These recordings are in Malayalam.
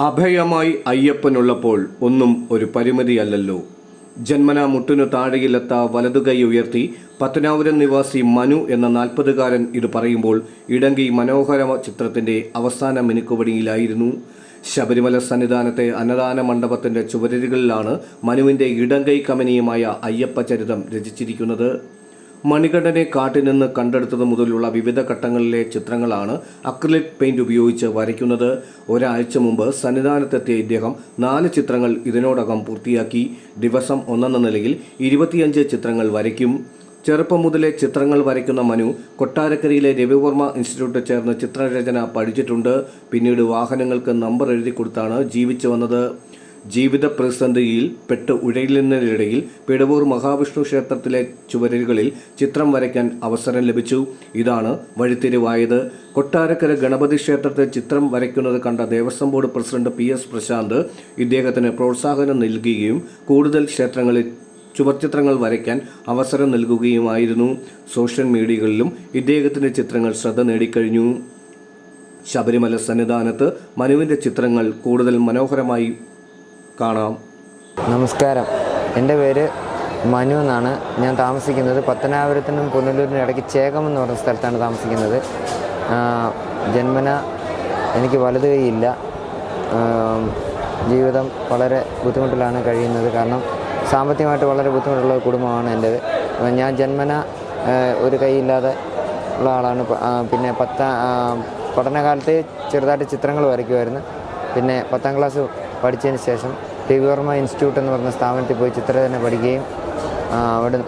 അഭയമായി അയ്യപ്പനുള്ളപ്പോൾ ഒന്നും ഒരു പരിമിതിയല്ലല്ലോ. ജന്മന മുട്ടിനു താഴെയിലെത്ത വലതുകൈ ഉയർത്തി പത്തനാപുരം നിവാസി മനു എന്ന നാൽപ്പതുകാരൻ ഇത് പറയുമ്പോൾ ഇടങ്കി മനോഹര ചിത്രത്തിന്റെ അവസാന മിനുക്കുപടിയിലായിരുന്നു. ശബരിമല സന്നിധാനത്തെ അന്നദാന മണ്ഡപത്തിന്റെ ചുവരുകളിലാണ് മനുവിന്റെ ഇടങ്കൈ കമനീയമായ അയ്യപ്പ ചരിതം രചിച്ചിരിക്കുന്നത്. മണികണ്ഠനെ കാട്ടിൽ നിന്ന് കണ്ടെടുത്തത് മുതലുള്ള വിവിധ ഘട്ടങ്ങളിലെ ചിത്രങ്ങളാണ് അക്രിലിക് പെയിന്റ് ഉപയോഗിച്ച് വരയ്ക്കുന്നത്. ഒരാഴ്ച മുമ്പ് സന്നിധാനത്തെത്തിയ ഇദ്ദേഹം നാല് ചിത്രങ്ങൾ ഇതിനോടകം പൂർത്തിയാക്കി. ദിവസം ഒന്നെന്ന നിലയിൽ ഇരുപത്തിയഞ്ച് ചിത്രങ്ങൾ വരയ്ക്കും. ചെറുപ്പം മുതലേ ചിത്രങ്ങൾ വരയ്ക്കുന്ന മനു കൊട്ടാരക്കരയിലെ രവിവർമ്മ ഇൻസ്റ്റിറ്റ്യൂട്ടിൽ ചേർന്ന് ചിത്രരചന പഠിച്ചിട്ടുണ്ട്. പിന്നീട് വാഹനങ്ങൾക്ക് നമ്പർ എഴുതി കൊടുത്താണ് ജീവിച്ചു വന്നത്. ജീവിത പ്രതിസന്ധിയിൽ പെട്ട് ഉഴലുന്നതിനിടയിൽ പിടവൂർ മഹാവിഷ്ണു ക്ഷേത്രത്തിലെ ചുവരുകളിൽ ചിത്രം വരയ്ക്കാൻ അവസരം ലഭിച്ചു. ഇതാണ് വഴിത്തിരിവായത്. കൊട്ടാരക്കര ഗണപതി ക്ഷേത്രത്തിൽ ചിത്രം വരയ്ക്കുന്നത് കണ്ട Devaswom board president P S Prashanth ഇദ്ദേഹത്തിന് പ്രോത്സാഹനം നൽകുകയും കൂടുതൽ ക്ഷേത്രങ്ങളിൽ ചുവർച്ചിത്രങ്ങൾ വരയ്ക്കാൻ അവസരം നൽകുകയുമായിരുന്നു. സോഷ്യൽ മീഡിയകളിലും ഇദ്ദേഹത്തിന്റെ ചിത്രങ്ങൾ ശ്രദ്ധ നേടിക്കഴിഞ്ഞു. ശബരിമല സന്നിധാനത്ത് മനുവിന്റെ ചിത്രങ്ങൾ കൂടുതൽ മനോഹരമായി കാണാം. നമസ്കാരം. എന്റെ പേര് മനു എന്നാണ്. ഞാൻ താമസിക്കുന്നത് പത്തനാപുരത്തിനും പുനലൂരിനും ഇടയ്ക്ക് ചേകം എന്ന് പറഞ്ഞ സ്ഥലത്താണ് താമസിക്കുന്നത്. ജന്മന എനിക്ക് വലുത് കൈയില്ല. ജീവിതം വളരെ ബുദ്ധിമുട്ടിലാണ് കഴിയുന്നത്. കാരണം സാമ്പത്തികമായിട്ട് വളരെ ബുദ്ധിമുട്ടുള്ള കുടുംബമാണ് എന്റേത്. ഞാൻ ജന്മന ഒരു കൈയില്ലാതെ ഉള്ള ആളാണ്. പിന്നെ പത്ത പഠനകാലത്ത് ചെറുതായിട്ട് ചിത്രങ്ങൾ വരയ്ക്കുമായിരുന്നു. പിന്നെ പത്താം ക്ലാസ് പഠിച്ചതിന് ശേഷം രവിവർമ്മ ഇൻസ്റ്റിറ്റ്യൂട്ട് എന്ന് പറഞ്ഞ സ്ഥാപനത്തിൽ പോയി ചിത്രരചന പഠിക്കുകയും അവിടെ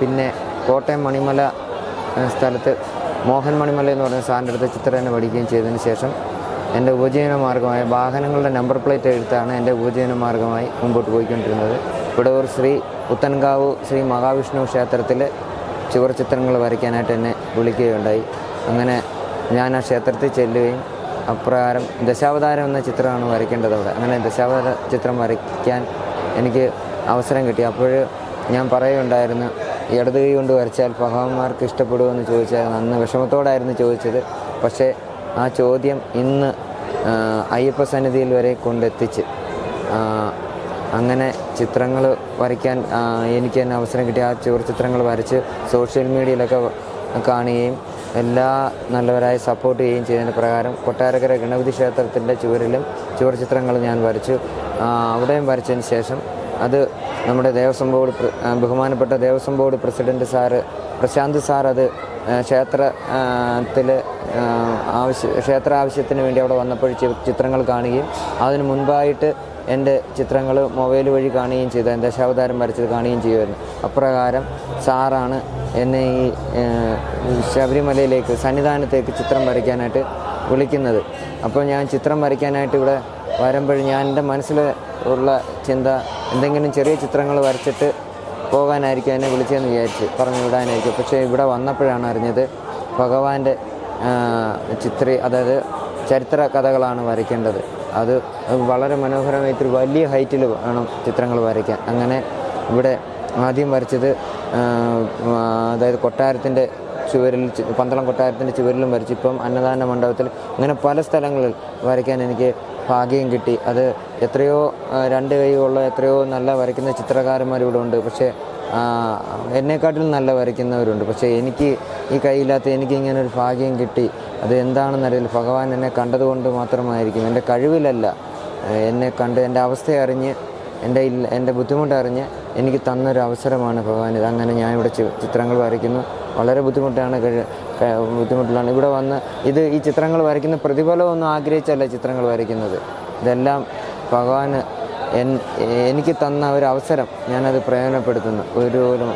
പിന്നെ കോട്ടയം മണിമല സ്ഥലത്ത് മോഹൻ മണിമല എന്ന് പറഞ്ഞ സാറിന്റെ അടുത്ത് ചിത്രരചന പഠിക്കുകയും ചെയ്തതിന് ശേഷം എന്റെ ഉപജീവന മാർഗമായ വാഹനങ്ങളുടെ നമ്പർ പ്ലേറ്റ് എഴുത്താണ് എന്റെ ഉപജീവന മാർഗമായി മുമ്പോട്ട് പോയിക്കൊണ്ടിരുന്നത്. ഒരു ശ്രീ പുത്തൻകാവ് ശ്രീ മഹാവിഷ്ണു ക്ഷേത്രത്തിൽ ചുവർ ചിത്രങ്ങൾ വരയ്ക്കാനായിട്ട് എന്നെ വിളിക്കുകയുണ്ടായി. അങ്ങനെ ഞാൻ ആ ക്ഷേത്രത്തിൽ ചെല്ലുകയും അപ്രകാരം ദശാവതാരം എന്ന ചിത്രമാണ് വരയ്ക്കേണ്ടത് അവിടെ. അങ്ങനെ ദശാവതാര ചിത്രം വരയ്ക്കാൻ എനിക്ക് അവസരം കിട്ടി. അപ്പോൾ ഞാൻ പറയുണ്ടായിരുന്നു ഇടത് കൈ കൊണ്ട് വരച്ചാൽ പഹാവന്മാർക്ക് ഇഷ്ടപ്പെടുമെന്ന് ചോദിച്ചാൽ അന്ന് വിഷമത്തോടായിരുന്നു ചോദിച്ചത്. പക്ഷേ ആ ചോദ്യം ഇന്ന് അയ്യപ്പ സന്നിധിയിൽ വരെ കൊണ്ടെത്തിച്ച് അങ്ങനെ ചിത്രങ്ങൾ വരയ്ക്കാൻ എനിക്ക് തന്നെ അവസരം കിട്ടി. ആ ചുവർ ചിത്രങ്ങൾ വരച്ച് സോഷ്യൽ മീഡിയയിലൊക്കെ കാണുകയും എല്ലാ നല്ലവരായി സപ്പോർട്ട് ചെയ്യുകയും ചെയ്തതിന് പ്രകാരം കൊട്ടാരക്കര ഗണപതി ക്ഷേത്രത്തിന്റെ ചുവരിലും ചുവർ ചിത്രങ്ങൾ ഞാൻ വരച്ചു. അവിടെയും വരച്ചതിന് ശേഷം അത് നമ്മുടെ ദേവസ്വം ബോർഡ് ബഹുമാനപ്പെട്ട Devaswom board president sir Prashanth sir അത് ക്ഷേത്രത്തിൽ ആവശ്യ ക്ഷേത്ര ആവശ്യത്തിന് വേണ്ടി അവിടെ വന്നപ്പോൾ ചിത്രങ്ങൾ കാണുകയും അതിന് മുൻപായിട്ട് എന്റെ ചിത്രങ്ങൾ മൊബൈൽ വഴി കാണുകയും ചെയ്തു. എന്റെ ദശാവതാരം വരച്ചത് കാണുകയും ചെയ്യുമായിരുന്നു. അപ്രകാരം സാറാണ് എന്നെ ഈ ശബരിമലയിലേക്ക് സന്നിധാനത്തേക്ക് ചിത്രം വരയ്ക്കാനായിട്ട് വിളിക്കുന്നത്. അപ്പോൾ ഞാൻ ചിത്രം വരയ്ക്കാനായിട്ട് ഇവിടെ വരുമ്പോൾ ഞാൻ എന്റെ മനസ്സിൽ ഉള്ള ചിന്ത എന്തെങ്കിലും ചെറിയ ചിത്രങ്ങൾ വരച്ചിട്ട് പോകാനായിരിക്കും എന്നെ വിളിച്ചതെന്ന് വിചാരിച്ച് പറഞ്ഞു വിടാനായിരിക്കും. പക്ഷേ ഇവിടെ വന്നപ്പോഴാണ് അറിഞ്ഞത് ഭഗവാന്റെ ചിത്രി അതായത് ചരിത്ര കഥകളാണ് വരയ്ക്കേണ്ടത്. അത് വളരെ മനോഹരമായി ഇത്തിരി വലിയ ഹൈറ്റിൽ വേണം ചിത്രങ്ങൾ വരയ്ക്കാൻ. അങ്ങനെ ഇവിടെ ആദ്യം വരച്ചത് അതായത് കൊട്ടാരത്തിന്റെ ചുവരിൽ പന്തളം കൊട്ടാരത്തിന്റെ ചുവരിലും വരച്ചു ഇപ്പം അന്നദാന മണ്ഡപത്തിൽ അങ്ങനെ പല സ്ഥലങ്ങളിൽ വരയ്ക്കാൻ എനിക്ക് ഭാഗ്യം കിട്ടി. അത് എത്രയോ രണ്ട് കൈയുള്ള എത്രയോ നല്ല വരയ്ക്കുന്ന ചിത്രകാരന്മാർ ഇവിടെ ഉണ്ട് പക്ഷേ എന്നെക്കാട്ടിലും നല്ല വരയ്ക്കുന്നവരുണ്ട്. പക്ഷേ എനിക്ക് ഈ കൈയില്ലാത്ത എനിക്ക് ഇങ്ങനെ ഒരു ഭാഗ്യം കിട്ടി. അത് എന്താണെന്നറിയില്ല ഭഗവാൻ എന്നെ കണ്ടതുകൊണ്ട് മാത്രമായിരിക്കും. എന്റെ കഴിവിലല്ല. എന്നെ കണ്ട് എന്റെ അവസ്ഥ അറിഞ്ഞ് എന്റെ ഇല്ല എന്റെ ബുദ്ധിമുട്ടറിഞ്ഞ് എനിക്ക് തന്നൊരു അവസരമാണ് ഭഗവാൻ. ഇത് അങ്ങനെ ഞാൻ ഇവിടെ ചിത്രങ്ങൾ വരയ്ക്കുന്നു. വളരെ ബുദ്ധിമുട്ടാണ് ബുദ്ധിമുട്ടിലാണ്. ഇവിടെ വന്ന് ഇത് ഈ ചിത്രങ്ങൾ വരയ്ക്കുന്ന പ്രതിഫലമൊന്നും ആഗ്രഹിച്ചല്ല ചിത്രങ്ങൾ വരയ്ക്കുന്നത്. ഇതെല്ലാം ഭഗവാന് എനിക്ക് തന്ന ഒരു അവസരം ഞാനത് പ്രയോജനപ്പെടുത്തുന്നു. ഒരു ഒരു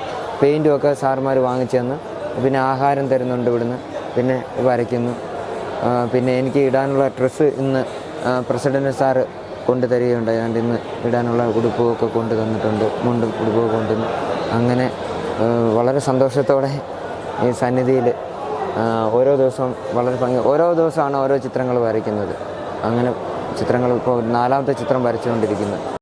പെയിന്റുമൊക്കെ സാർമാർ വാങ്ങിച്ചു തന്ന് പിന്നെ ആഹാരം തരുന്നുണ്ട് ഇവിടുന്ന് പിന്നെ വരയ്ക്കുന്നു. പിന്നെ എനിക്ക് ഇടാനുള്ള ഡ്രസ്സ് ഇന്ന് പ്രസിഡന്റ് സാറ് കൊണ്ടു തരികയുണ്ടായി അതുകൊണ്ട് ഇന്ന് ഇടാനുള്ള ഉടുപ്പുമൊക്കെ കൊണ്ടു തന്നിട്ടുണ്ട് മുണ്ടും ഉടുപ്പൊക്കെ കൊണ്ടുവന്നു അങ്ങനെ വളരെ സന്തോഷത്തോടെ ഈ സന്നിധിയിൽ ഓരോ ദിവസവും വളരെ ഭംഗി. ഓരോ ദിവസമാണ് ഓരോ ചിത്രങ്ങൾ വരയ്ക്കുന്നത്. അങ്ങനെ ചിത്രങ്ങൾ ഇപ്പോൾ നാലാമത്തെ ചിത്രം വരച്ചുകൊണ്ടിരിക്കുന്നു